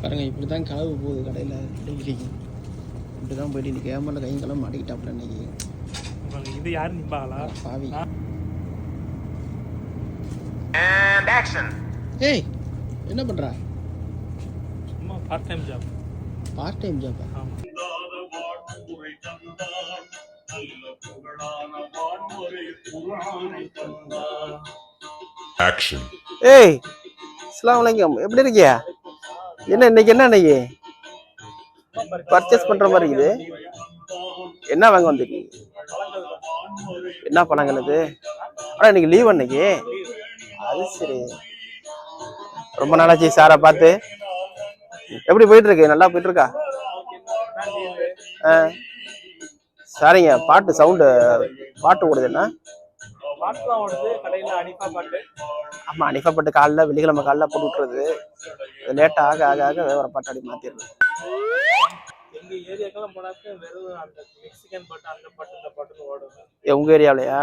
பாருங்க இப்படி தான் களவு போகுது கடையில். டெய்லி இப்படி தான் போயிட்டு கேமரில் கையும் கிளம்ப மாட்டிக்கிட்டாப்புல இன்னைக்கு. இது யாரு நிம்பாங்களா? பாவி. And action. ஏய் என்ன பண்ணுறா சும்மா part time job part time ஆமா Action. ஏய் அஸ்ஸலாமு அலைக்கும் எப்படி இருக்கியா? என்ன இன்னைக்கு என்ன இன்னைக்கு பர்ச்சேஸ் பண்ற மாதிரி இருக்குது. என்ன வாங்க வந்திருக்கீங்க? என்ன பழங்கள் இது ஆனால் இன்னைக்கு லீவ் அன்னைக்கு? அது சரி. ரொம்ப நாளாச்சு சாரை பார்த்து. எப்படி போயிட்டு இருக்கு நல்லா போயிட்டு இருக்கா ஆ. சரிங்க பாட்டு சவுண்டு பாட்டு ஓடுது என்ன? பாட்டுலாம் ஓடுது கடையில அனிப்பா பாட்டு. ஆமா அனிஃபாப்பட்டு காலைல வெள்ளிக்கிழமை காலைல போட்டு விட்டுறது. லேட் ஆக ஆக ஆக வேற பாட்டு அடி மாத்திடுறது. எங்க ஏரியாக்கெல்லாம் போனாக்க வெறும் அந்த மெக்சிகன் பாட்டு அந்த பாட்டு இந்த பாட்டுன்னு ஓடுது ஏ, உங்க ஏரியாவிலையா?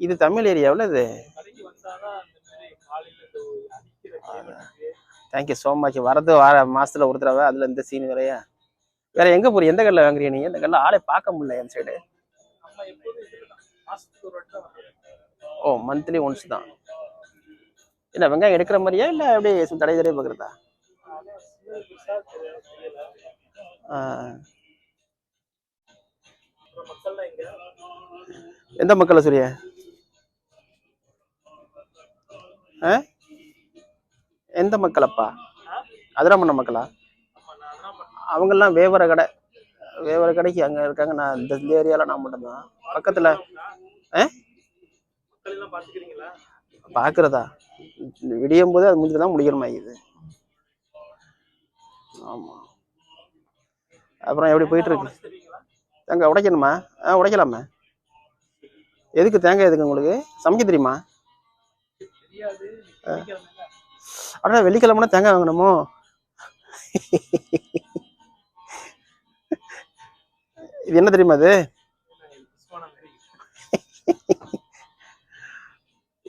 இது தமிழ் ஏரியாவில் இது? கடைக்கு வந்தாதான் அந்த மாதிரி காலையில இந்த அடிக்கிற கேமத்துக்கு தேங்க்யூ ஸோ மச் வரது வார மாசத்துல ஒரு தடவை அதுல இந்த சீன் வேறையா? வேற எங்க போறீங்க எந்த கல்ல வாங்குறீங்க நீங்க இந்த கல்ல ஆளே பார்க்க முடியல என் சைடு நம்ம எப்போதும் இதுதான் மாசத்துக்கு ஒரு வாட்டி தான் வர்றது. ஓ மந்த்லி ஒன்ஸ் தான். இல்லை வெங்காயம் எடுக்கிற மாதிரியா இல்லை எப்படி தடை தடவை பார்க்குறதா? எந்த மக்களை சொல்லிய ஆ? எந்த மக்களப்பா? அதிராமண்ண மக்களா? அவங்கெல்லாம் வேவர கடை வேவர கடைக்கு அங்கே இருக்காங்க. நான் இந்த இந்த ஏரியாவில் நான் மட்டும்தான். பக்கத்தில் ஆ? மக்கள் எல்லாம் பாத்துக்கிறீங்களா பார்க்குறதா? விடியும் போது அது முடிஞ்சு தான் முடிக்கிற மாதிரி இது ஆமாம் அப்புறம் எப்படி போயிட்டு இருக்கு? தேங்காய் உடைக்கணுமா? ஆ உடைக்கலாமா. எதுக்கு தேங்காய் எதுக்கு உங்களுக்கு? சமைக்க தெரியுமா. அடா வெள்ளிக்கிழமைனா தேங்காய் வாங்கணுமோ? இது என்ன தெரியுமா மாதிரி.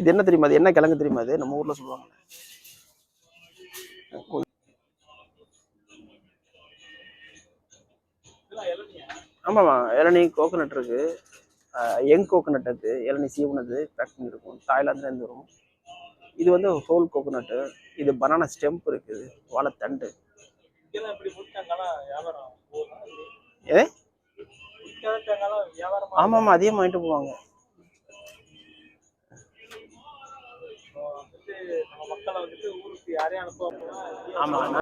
இது என்ன தெரியுமா இது? என்ன கிழங்கு தெரியுமா இது? நம்ம ஊர்ல சொல்லுவாங்க? ஆமாம்மா இளநீ கோகோனட் இருக்கு. யங் கோகோனட் இருக்கு இளநீ சீவனது பேக் பண்ணிருக்கும். தாய்லாந்துலேருந்து வரும். இது வந்து ஹோல் கோகோனட்டு இது பனானா ஸ்டெம்ப் இருக்குது வாழைத்தண்டு? ஏ ஆமாம்மா அதிகமாக வாங்கிட்டு போவாங்க. மக்களை வந்துட்டு ஊருக்கு யாரையும் அனுப்பாம ஆமாம்